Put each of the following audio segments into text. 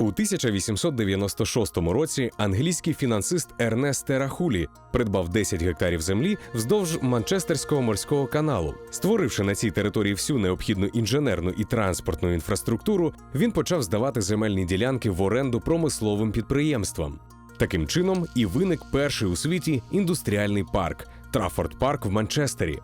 У 1896 році англійський фінансист Ернест Терахулі придбав 10 гектарів землі вздовж Манчестерського морського каналу. Створивши на цій території всю необхідну інженерну і транспортну інфраструктуру, він почав здавати земельні ділянки в оренду промисловим підприємствам. Таким чином і виник перший у світі індустріальний парк Траффорд Парк в Манчестері.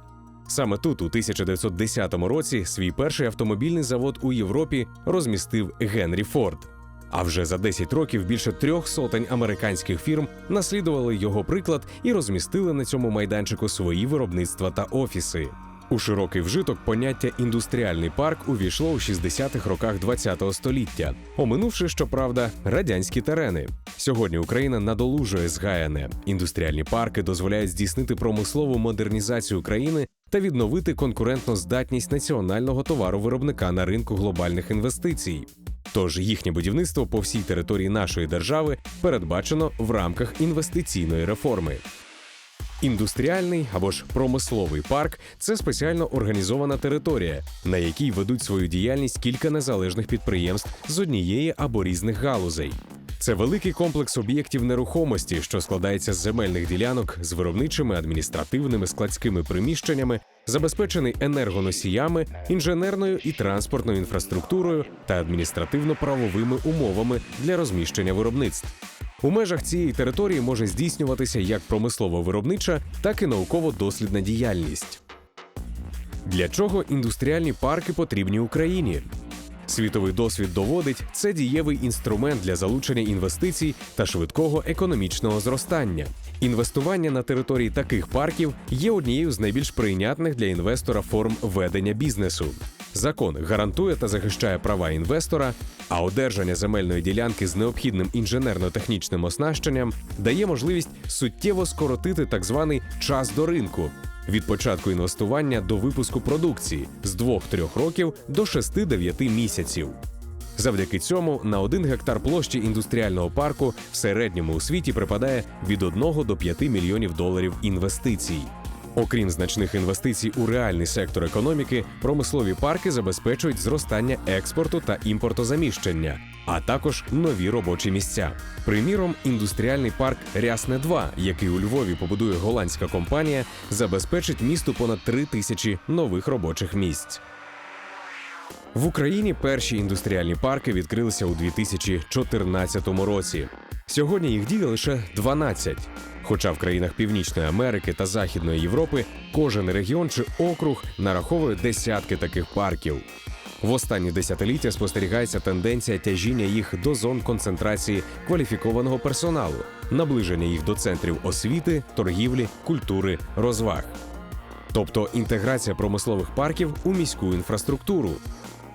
Саме тут, у 1910 році, свій перший автомобільний завод у Європі розмістив Генрі Форд. А вже за 10 років більше трьох сотень американських фірм наслідували його приклад і розмістили на цьому майданчику свої виробництва та офіси. У широкий вжиток поняття індустріальний парк увійшло у 60-х роках ХХ століття, оминувши, щоправда, радянські терени. Сьогодні Україна надолужує згаяне. Індустріальні парки дозволяють здійснити промислову модернізацію країни та відновити конкурентну здатність національного товаровиробника на ринку глобальних інвестицій. Тож їхнє будівництво по всій території нашої держави передбачено в рамках інвестиційної реформи. Індустріальний або ж промисловий парк це спеціально організована територія, на якій ведуть свою діяльність кілька незалежних підприємств з однієї або різних галузей. Це великий комплекс об'єктів нерухомості, що складається з земельних ділянок з виробничими, адміністративними, складськими приміщеннями, забезпечений енергоносіями, інженерною і транспортною інфраструктурою та адміністративно-правовими умовами для розміщення виробництв. У межах цієї території може здійснюватися як промислово-виробнича, так і науково-дослідна діяльність. Для чого індустріальні парки потрібні Україні? Світовий досвід доводить, це дієвий інструмент для залучення інвестицій та швидкого економічного зростання. Інвестування на території таких парків є однією з найбільш прийнятних для інвестора форм ведення бізнесу. Закон гарантує та захищає права інвестора, а одержання земельної ділянки з необхідним інженерно-технічним оснащенням дає можливість суттєво скоротити так званий час до ринку від початку інвестування до випуску продукції з 2-3 років до 6-9 місяців. Завдяки цьому на один гектар площі індустріального парку в середньому у світі припадає від 1 до 5 мільйонів доларів інвестицій. Окрім значних інвестицій у реальний сектор економіки, промислові парки забезпечують зростання експорту та імпортозаміщення, а також нові робочі місця. Приміром, індустріальний парк Рясне 2 який у Львові побудує голландська компанія, забезпечить місту понад 3 тисячі нових робочих місць. В Україні перші індустріальні парки відкрилися у 2014 році. Сьогодні їх діє лише 12. Хоча в країнах Північної Америки та Західної Європи кожен регіон чи округ нараховує десятки таких парків. В останні десятиліття спостерігається тенденція тяжіння їх до зон концентрації кваліфікованого персоналу, наближення їх до центрів освіти, торгівлі, культури, розваг. Тобто інтеграція промислових парків у міську інфраструктуру.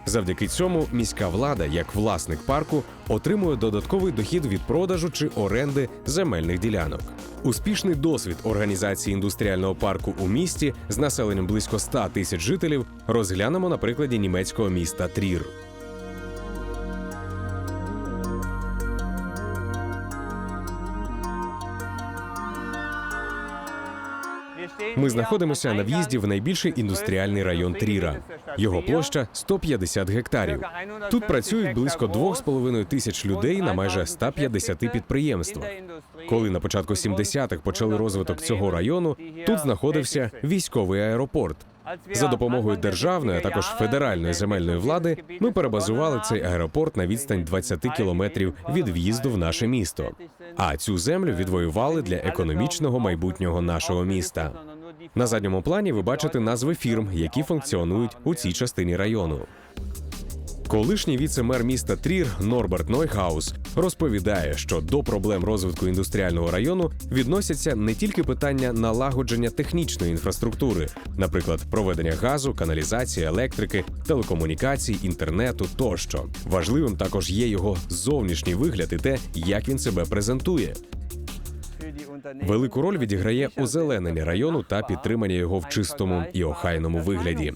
Завдяки цьому міська влада, як власник парку, отримує додатковий дохід від продажу чи оренди земельних ділянок. Успішний досвід організації індустріального парку у місті з населенням близько 100 тисяч жителів розглянемо на прикладі німецького міста Трір. Ми знаходимося на в'їзді в найбільший індустріальний район Тріра. Його площа 150 гектарів. Тут працюють близько 2,5 тисяч людей на майже 150 підприємствах. Коли на початку 70-х почали розвиток цього району, тут знаходився військовий аеропорт. За допомогою державної, а також федеральної земельної влади, ми перебазували цей аеропорт на відстань 20 кілометрів від в'їзду в наше місто. А цю землю відвоювали для економічного майбутнього нашого міста. На задньому плані ви бачите назви фірм, які функціонують у цій частині району. Колишній віце-мер міста Трір Норберт Нойхаус розповідає, що до проблем розвитку індустріального району відносяться не тільки питання налагодження технічної інфраструктури, наприклад, проведення газу, каналізації, електрики, телекомунікацій, інтернету тощо. Важливим також є його зовнішній вигляд і те, як він себе презентує. Велику роль відіграє озеленення району та підтримання його в чистому і охайному вигляді.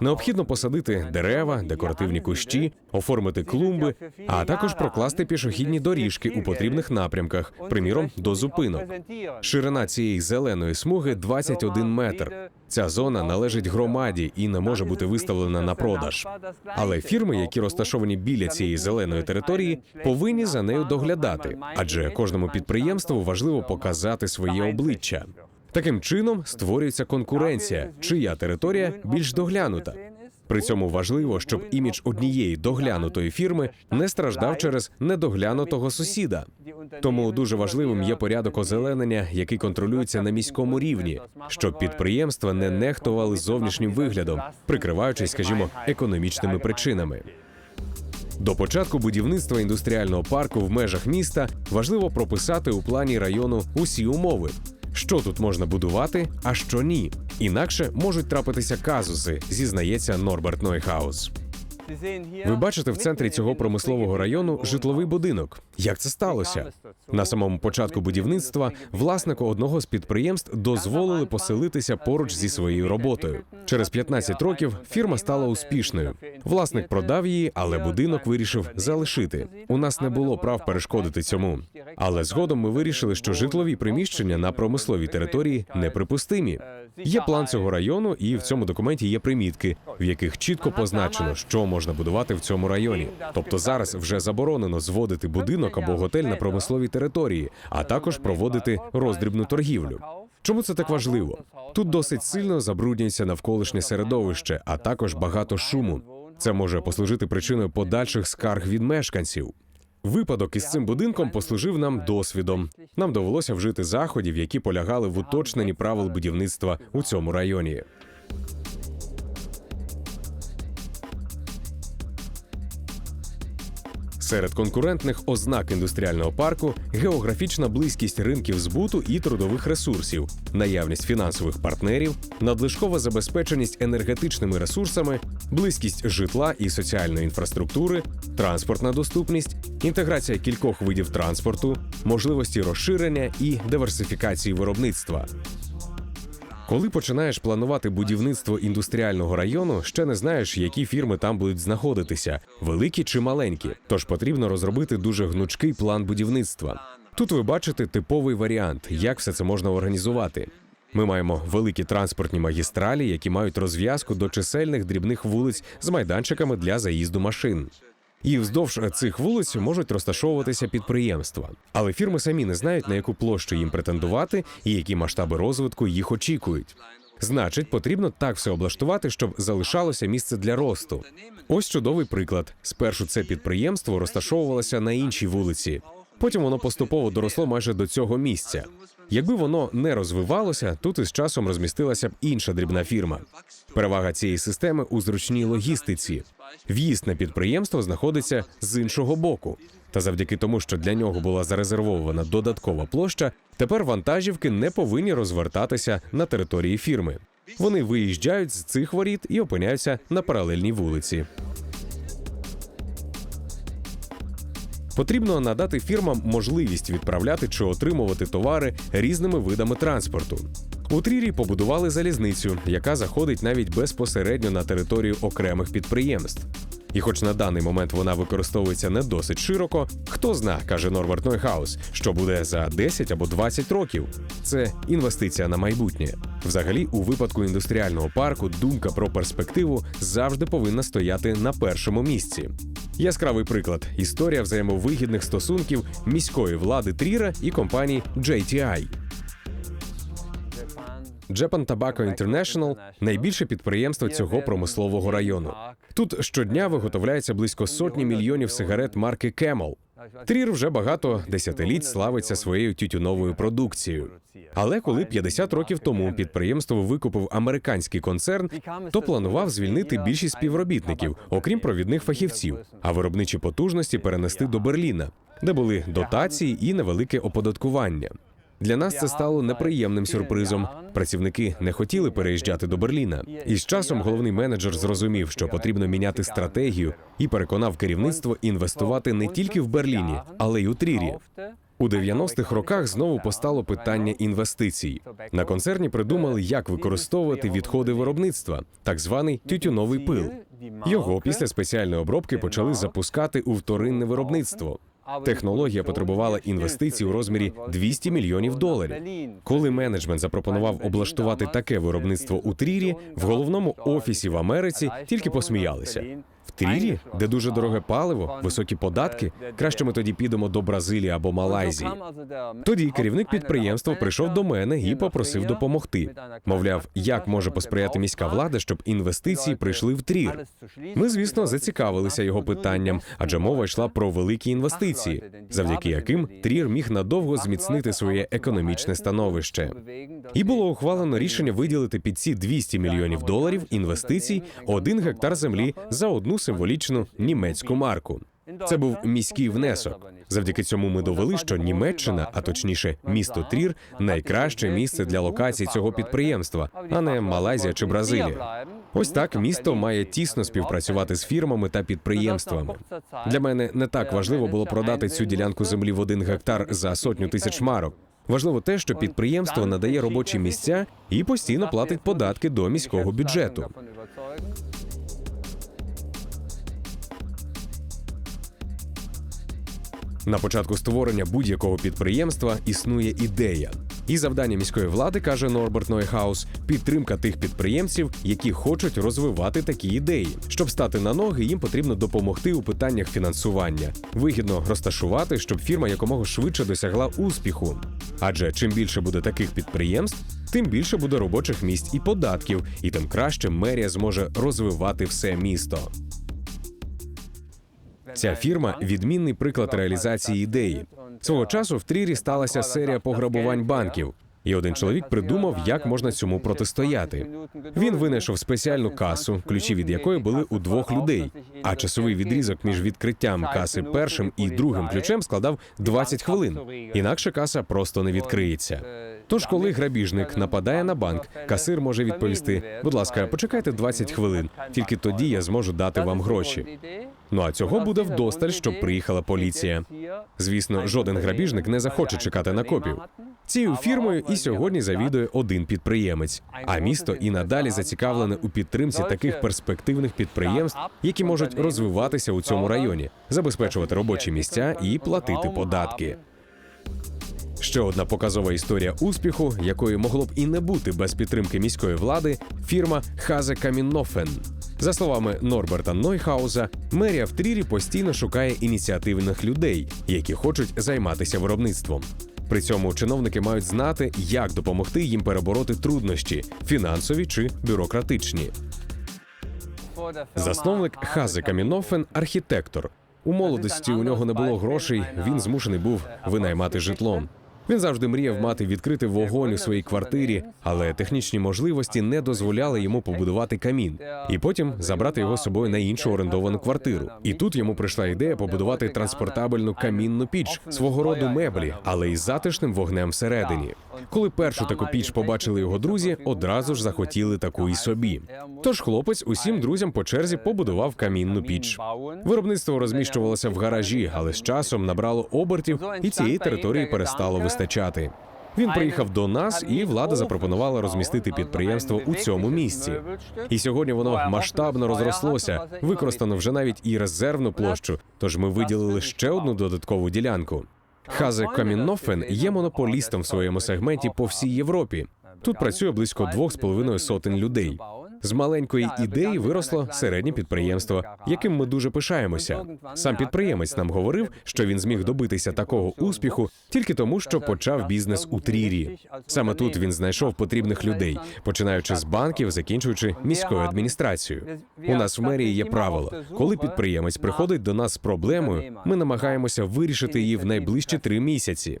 Необхідно посадити дерева, декоративні кущі, оформити клумби, а також прокласти пішохідні доріжки у потрібних напрямках, приміром до зупинок. Ширина цієї зеленої смуги 21 метр. Ця зона належить громаді і не може бути виставлена на продаж. Але фірми, які розташовані біля цієї зеленої території, повинні за нею доглядати, адже кожному підприємству важливо показати своє обличчя. Таким чином створюється конкуренція, чия територія більш доглянута. При цьому важливо, щоб імідж однієї доглянутої фірми не страждав через недоглянутого сусіда. Тому дуже важливим є порядок озеленення, який контролюється на міському рівні, щоб підприємства не нехтували зовнішнім виглядом, прикриваючись, скажімо, економічними причинами. До початку будівництва індустріального парку в межах міста важливо прописати у плані району усі умови, що тут можна будувати, а що ні. Інакше можуть трапитися казуси, зізнається Норберт Нойхаус. Ви бачите в центрі цього промислового району житловий будинок. Як це сталося? На самому початку будівництва власнику одного з підприємств дозволили поселитися поруч зі своєю роботою. Через 15 років фірма стала успішною. Власник продав її, але будинок вирішив залишити. У нас не було прав перешкодити цьому. Але згодом ми вирішили, що житлові приміщення на промисловій території неприпустимі. Є план цього району, і в цьому документі є примітки, в яких чітко позначено, що можна будувати в цьому районі. Тобто зараз вже заборонено зводити будинок або готель на промисловій території, а також проводити роздрібну торгівлю. Чому це так важливо? Тут досить сильно забруднюється навколишнє середовище, а також багато шуму. Це може послужити причиною подальших скарг від мешканців. Випадок із цим будинком послужив нам досвідом. Нам довелося вжити заходів, які полягали в уточненні правил будівництва у цьому районі. Серед конкурентних ознак індустріального парку географічна близькість ринків збуту і трудових ресурсів, наявність фінансових партнерів, надлишкова забезпеченість енергетичними ресурсами, близькість житла і соціальної інфраструктури, транспортна доступність, інтеграція кількох видів транспорту, можливості розширення і диверсифікації виробництва. Коли починаєш планувати будівництво індустріального району, ще не знаєш, які фірми там будуть знаходитися, великі чи маленькі. Тож потрібно розробити дуже гнучкий план будівництва. Тут ви бачите типовий варіант, як все це можна організувати. Ми маємо великі транспортні магістралі, які мають розв'язку до чисельних дрібних вулиць з майданчиками для заїзду машин. І вздовж цих вулиць можуть розташовуватися підприємства. Але фірми самі не знають, на яку площу їм претендувати і які масштаби розвитку їх очікують. Значить, потрібно так все облаштувати, щоб залишалося місце для росту. Ось чудовий приклад. Спершу це підприємство розташовувалося на іншій вулиці. Потім воно поступово доросло майже до цього місця. Якби воно не розвивалося, тут із часом розмістилася б інша дрібна фірма. Перевага цієї системи у зручній логістиці. В'їзд на підприємство знаходиться з іншого боку. Та завдяки тому, що для нього була зарезервована додаткова площа, тепер вантажівки не повинні розвертатися на території фірми. Вони виїжджають з цих воріт і опиняються на паралельній вулиці. Потрібно надати фірмам можливість відправляти чи отримувати товари різними видами транспорту. У Трірі побудували залізницю, яка заходить навіть безпосередньо на територію окремих підприємств. І хоч на даний момент вона використовується не досить широко, хто зна, каже Норберт Нойхаус, що буде за 10 або 20 років. Це інвестиція на майбутнє. Взагалі, у випадку індустріального парку думка про перспективу завжди повинна стояти на першому місці. Яскравий приклад історія взаємовигідних стосунків міської влади Тріра і компанії JTI. Japan Tobacco International – найбільше підприємство цього промислового району. Тут щодня виготовляється близько сотні мільйонів сигарет марки Camel. Трір вже багато десятиліть славиться своєю тютюновою продукцією. Але коли 50 років тому підприємство викупив американський концерн, то планував звільнити більшість співробітників, окрім провідних фахівців, а виробничі потужності перенести до Берліна, де були дотації і невелике оподаткування. Для нас це стало неприємним сюрпризом. Працівники не хотіли переїжджати до Берліна. І з часом головний менеджер зрозумів, що потрібно міняти стратегію, і переконав керівництво інвестувати не тільки в Берліні, але й у Трірі. У 90-х роках знову постало питання інвестицій. На концерні придумали, як використовувати відходи виробництва, так званий тютюновий пил. Його після спеціальної обробки почали запускати у вторинне виробництво. Технологія потребувала інвестицій у розмірі 200 мільйонів доларів. Коли менеджмент запропонував облаштувати таке виробництво у Трірі, в головному офісі в Америці тільки посміялися. Трірі, де дуже дороге паливо, високі податки, краще ми тоді підемо до Бразилії або Малайзії. Тоді керівник підприємства прийшов до мене і попросив допомогти. Мовляв, як може посприяти міська влада, щоб інвестиції прийшли в Трір. Ми, звісно, зацікавилися його питанням, адже мова йшла про великі інвестиції, завдяки яким Трір міг надовго зміцнити своє економічне становище. І було ухвалено рішення виділити під ці 200 мільйонів доларів інвестицій один гектар землі за одну символічну німецьку марку. Це був міський внесок. Завдяки цьому ми довели, що Німеччина, а точніше, місто Трір, найкраще місце для локації цього підприємства, а не Малайзія чи Бразилія. Ось так місто має тісно співпрацювати з фірмами та підприємствами. Для мене не так важливо було продати цю ділянку землі в один гектар за сотню тисяч марок. Важливо те, що підприємство надає робочі місця і постійно платить податки до міського бюджету. На початку створення будь-якого підприємства існує ідея. І завдання міської влади, каже Норберт Нойхаус, підтримка тих підприємців, які хочуть розвивати такі ідеї. Щоб стати на ноги, їм потрібно допомогти у питаннях фінансування, вигідно розташувати, щоб фірма якомога швидше досягла успіху. Адже чим більше буде таких підприємств, тим більше буде робочих місць і податків, і тим краще мерія зможе розвивати все місто. Ця фірма відмінний приклад реалізації ідеї. Свого часу в Трірі сталася серія пограбувань банків, і один чоловік придумав, як можна цьому протистояти. Він винайшов спеціальну касу, ключі від якої були у двох людей. А часовий відрізок між відкриттям каси першим і другим ключем складав 20 хвилин. Інакше каса просто не відкриється. Тож, коли грабіжник нападає на банк, касир може відповісти: будь ласка, почекайте 20 хвилин, тільки тоді я зможу дати вам гроші. Ну а цього буде вдосталь, щоб приїхала поліція. Звісно, жоден грабіжник не захоче чекати на копів. Цією фірмою і сьогодні завідує один підприємець. А місто і надалі зацікавлене у підтримці таких перспективних підприємств, які можуть розвиватися у цьому районі, забезпечувати робочі місця і платити податки. Ще одна показова історія успіху, якої могло б і не бути без підтримки міської влади, фірма Хазе Каміннофен. За словами Норберта Нойхауза, мерія в Трірі постійно шукає ініціативних людей, які хочуть займатися виробництвом. При цьому чиновники мають знати, як допомогти їм перебороти труднощі фінансові чи бюрократичні. Засновник Хазе Камінофен архітектор. У молодості у нього не було грошей. Він змушений був винаймати житло. Він завжди мріяв мати відкритий вогонь у своїй квартирі, але технічні можливості не дозволяли йому побудувати камін і потім забрати його з собою на іншу орендовану квартиру. І тут йому прийшла ідея побудувати транспортабельну камінну піч свого роду меблі, але із затишним вогнем всередині. Коли першу таку піч побачили його друзі, одразу ж захотіли таку і собі. Тож хлопець усім друзям по черзі побудував камінну піч. Виробництво розміщувалося в гаражі, але з часом набрало обертів, і цієї території перестало вистачати. Він приїхав до нас, і влада запропонувала розмістити підприємство у цьому місці. І сьогодні воно масштабно розрослося, використано вже навіть і резервну площу. Тож ми виділили ще одну додаткову ділянку. Хазе Каміннофен є монополістом в своєму сегменті по всій Європі. Тут працює близько двох з половиною сотень людей. З маленької ідеї виросло середнє підприємство, яким ми дуже пишаємося. Сам підприємець нам говорив, що він зміг добитися такого успіху тільки тому, що почав бізнес у Трірі. Саме тут він знайшов потрібних людей, починаючи з банків, закінчуючи міською адміністрацією. У нас в мерії є правило: коли підприємець приходить до нас з проблемою, ми намагаємося вирішити її в найближчі три місяці.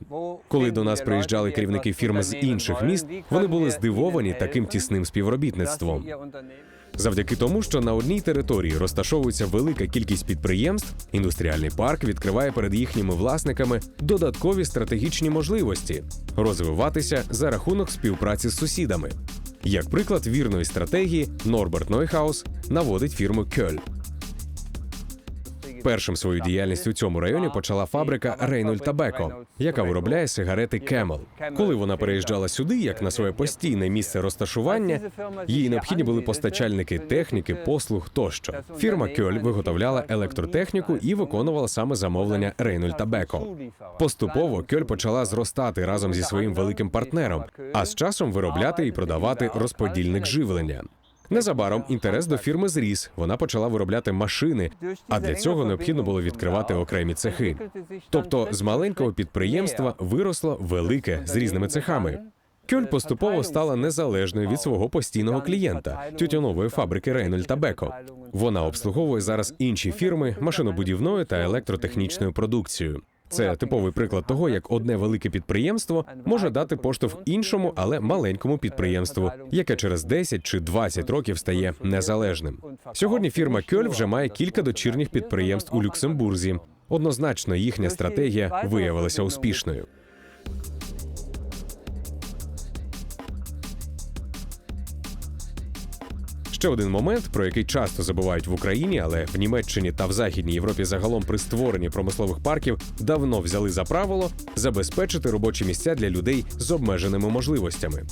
Коли до нас приїжджали керівники фірм з інших міст, вони були здивовані таким тісним співробітництвом. Завдяки тому, що на одній території розташовується велика кількість підприємств, індустріальний парк відкриває перед їхніми власниками додаткові стратегічні можливості розвиватися за рахунок співпраці з сусідами. Як приклад вірної стратегії, Норберт Нойхаус наводить фірму Кьоль. Першим свою діяльність у цьому районі почала фабрика Рейнольд Табеко, яка виробляє сигарети Camel. Коли вона переїжджала сюди, як на своє постійне місце розташування, їй необхідні були постачальники техніки, послуг тощо. Фірма Кьоль виготовляла електротехніку і виконувала саме замовлення Рейнольд Табеко. Поступово Кьоль почала зростати разом зі своїм великим партнером, а з часом виробляти і продавати розподільник живлення. Незабаром інтерес до фірми зріс. Вона почала виробляти машини, а для цього необхідно було відкривати окремі цехи. Тобто з маленького підприємства виросло велике з різними цехами. Кьоль поступово стала незалежною від свого постійного клієнта тютюнової фабрики Рейнольд та Беко. Вона обслуговує зараз інші фірми машинобудівною та електротехнічною продукцією. Це типовий приклад того, як одне велике підприємство може дати поштовх іншому, але маленькому підприємству, яке через 10 чи 20 років стає незалежним. Сьогодні фірма Кьоль вже має кілька дочірніх підприємств у Люксембурзі. Однозначно, їхня стратегія виявилася успішною. Ще один момент, про який часто забувають в Україні, але в Німеччині та в Західній Європі загалом при створенні промислових парків давно взяли за правило забезпечити робочі місця для людей з обмеженими можливостями.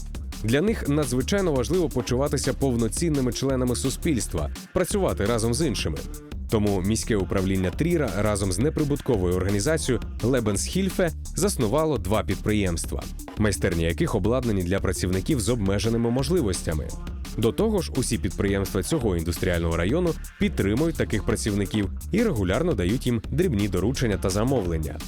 Для них надзвичайно важливо почуватися повноцінними членами суспільства, працювати разом з іншими. Тому міське управління Тріра разом з неприбутковою організацією Лебенсхільфе заснувало два підприємства, майстерні яких обладнані для працівників з обмеженими можливостями. До того ж, усі підприємства цього індустріального району підтримують таких працівників і регулярно дають їм дрібні доручення та замовлення.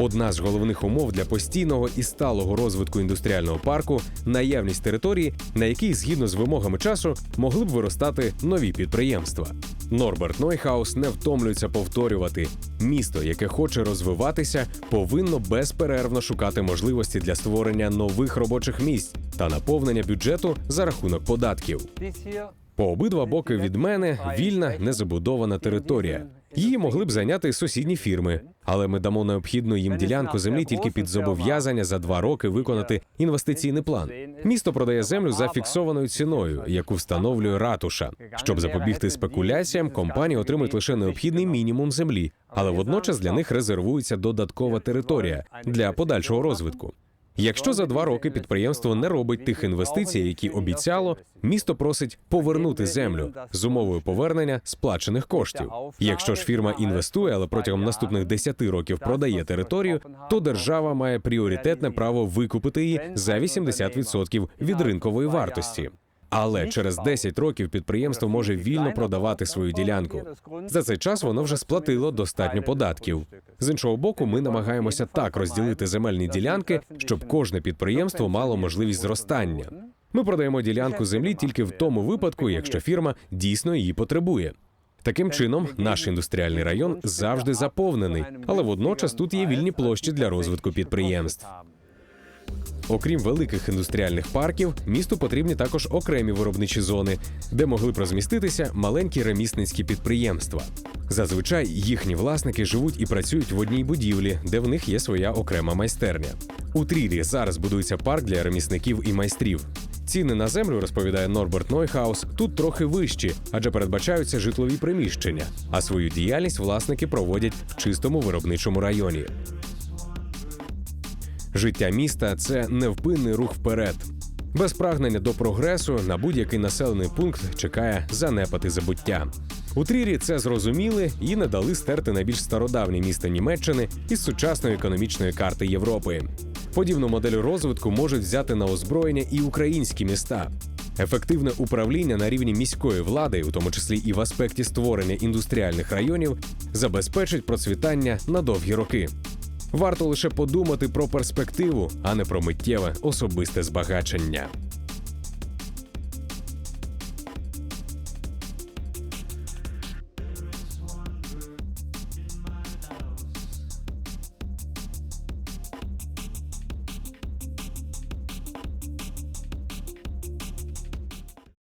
Одна з головних умов для постійного і сталого розвитку індустріального парку наявність території, на якій, згідно з вимогами часу, могли б виростати нові підприємства. Норберт Нойхаус не втомлюється повторювати: місто, яке хоче розвиватися, повинно безперервно шукати можливості для створення нових робочих місць та наповнення бюджету за рахунок податків. По обидва боки від мене вільна незабудована територія. Її могли б зайняти сусідні фірми, але ми дамо необхідну їм ділянку землі тільки під зобов'язання за два роки виконати інвестиційний план. Місто продає землю за фіксованою ціною, яку встановлює ратуша. Щоб запобігти спекуляціям, компанії отримують лише необхідний мінімум землі, але водночас для них резервується додаткова територія для подальшого розвитку. Якщо за два роки підприємство не робить тих інвестицій, які обіцяло, місто просить повернути землю з умовою повернення сплачених коштів. Якщо ж фірма інвестує, але протягом наступних 10 років продає територію, то держава має пріоритетне право викупити її за 80% від ринкової вартості. Але через 10 років підприємство може вільно продавати свою ділянку. За цей час воно вже сплатило достатньо податків. З іншого боку, ми намагаємося так розділити земельні ділянки, щоб кожне підприємство мало можливість зростання. Ми продаємо ділянку землі тільки в тому випадку, якщо фірма дійсно її потребує. Таким чином, наш індустріальний район завжди заповнений, але водночас тут є вільні площі для розвитку підприємств. Окрім великих індустріальних парків, місту потрібні також окремі виробничі зони, де могли б розміститися маленькі ремісницькі підприємства. Зазвичай їхні власники живуть і працюють в одній будівлі, де в них є своя окрема майстерня. У Трірі зараз будується парк для ремісників і майстрів. Ціни на землю, розповідає Норберт Нойхаус, тут трохи вищі, адже передбачаються житлові приміщення, а свою діяльність власники проводять в чистому виробничому районі. Життя міста це невпинний рух вперед. Без прагнення до прогресу на будь-який населений пункт чекає занепад і забуття. У Трірі це зрозуміли і не дали стерти найбільш стародавні міста Німеччини із сучасної економічної карти Європи. Подібну модель розвитку можуть взяти на озброєння і українські міста. Ефективне управління на рівні міської влади, у тому числі і в аспекті створення індустріальних районів, забезпечить процвітання на довгі роки. Варто лише подумати про перспективу, а не про миттєве особисте збагачення.